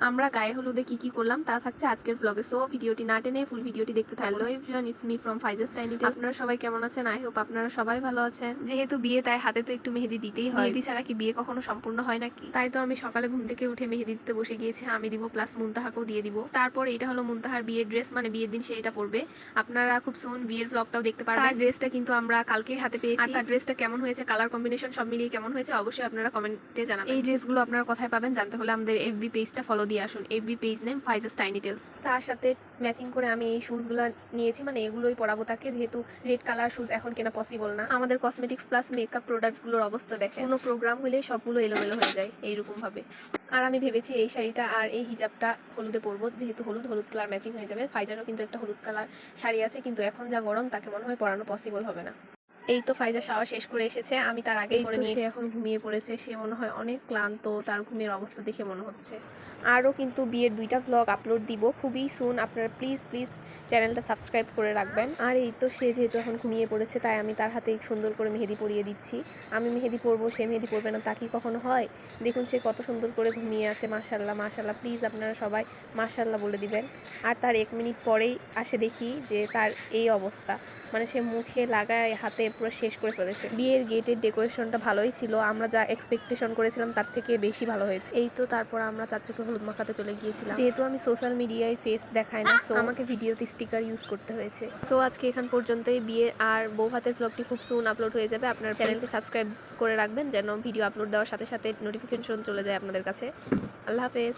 আমরা গায়ে হলুদে কি কি করলাম তা থাকছে আজকের ব্লগে সো ভিডিওটি না টেনে ফুল ভিডিওটি দেখতে থাকল। Everyone it's me from Faiza's tiny আপনারা সবাই কেমন আছেন? আই হোপ আপনারা সবাই ভালো আছেন। যেহেতু বিয়ে তাই হাতে তো একটু মেহেদি দিতেই হয়। মেহেদি ছাড়া কি বিয়ে কখনো সম্পূর্ণ হয় নাকি? তাই তো আমি সকালে ঘুম থেকে উঠে মেহেদি দিতে বসে গিয়েছি। আমি দিব প্লাস মুনতাহাকেও দিয়ে দিব। তারপর এটা হলো মুনতাহার বিয়ের ড্রেস মানে বিয়ের দিন সে এটা পরবে। আপনারা খুব সুন বিয়ের ব্লগটাও দেখতে পারবেন। তার ড্রেসটা কিন্তু আমরা কালকে হাতে পেয়েছি। আর তার ড্রেসটা কেমন হয়েছে কালার কম্বিনেশন সব মিলিয়ে কেমন হয়েছে অবশ্যই আপনারা কমেন্টে জানাবেন। এই ড্রেসগুলো আপনারা কোথায় পাবেন জানতে হলে আমাদের এফবি পেজটা ফলো দিয়ে আসুন FB page name Faiza's tiny tales তার সাথে ম্যাচিং করে আমি এই শুজগুলো নিয়েছি মানে এগুলোই পরাবো তাকে, যেহেতু রেড কালার শুজ এখন কেনা পসিবল না। আমাদের কসমেটিক্স প্লাস মেকআপ প্রোডাক্টগুলোর অবস্থা দেখে কোনো প্রোগ্রাম হলে সবগুলো এলোমেলো হয়ে যায়, এইরকম ভাবে। আর আমি ভেবেছি এই শাড়িটা আর এই হিজাবটা হলুদে পরবো, যেহেতু হলুদ হলুদ কালার ম্যাচিং হয়ে যাবে। ফাইজারও কিন্তু একটা হলুদ কালার শাড়ি আছে, কিন্তু এখন যা গরম, তাকে মনে হয় পরানো পসিবল হবে না। এই তো ফাইজা শাওয়ার শেষ করে এসেছে। আমি তার আগেই করে নিয়ে সে এখন ঘুমিয়ে পড়েছে। সে মনে হয় অনেক ক্লান্ত তার ঘুমের অবস্থা দেখে মনে হচ্ছে। আরও কিন্তু বিয়ের দুইটা ভ্লগ আপলোড দিব খুবই সুন আপনারা প্লিজ প্লিজ চ্যানেলটা সাবস্ক্রাইব করে রাখবেন। আর এই তো সে যেহেতু এখন ঘুমিয়ে পড়েছে তাই আমি তার হাতে সুন্দর করে মেহেদি পরিয়ে দিচ্ছি। আমি মেহেদি পরবো সে মেহেদি পরবে না তা কি কখনো হয়? দেখুন সে কত সুন্দর করে ঘুমিয়ে আছে মাশাল্লাহ মাশাল্লাহ প্লিজ আপনারা সবাই মাশাল্লাহ বলে দিবেন। আর তার এক মিনিট পরেই আসে দেখি যে তার এই অবস্থা। মানে সে মুখে লাগায় হাতে পুরো শেষ করে ফেলেছে। বিয়ের গেটের ডেকোরেশনটা ভালোই ছিল। আমরা যা এক্সপেকটেশন করেছিলাম তার থেকে বেশি ভালো হয়েছে। এই তো তারপর আমরা চাচুকে হলুদ মাখাতে চলে গিয়েছিলাম। যেহেতু আমি সোশ্যাল মিডিয়ায় ফেস দেখাই না সো আমাকে ভিডিওতে স্টিকার ইউজ করতে হয়েছে। সো আজকে এখান পর্যন্তই। বিয়ের আর বউ হাতের ব্লগটি খুব সুন আপলোড হয়ে যাবে। আপনার চ্যানেলটি সাবস্ক্রাইব করে রাখবেন যেন ভিডিও আপলোড দেওয়ার সাথে সাথে নোটিফিকেশন চলে যায় আপনাদের কাছে। আল্লাহ হাফেজ।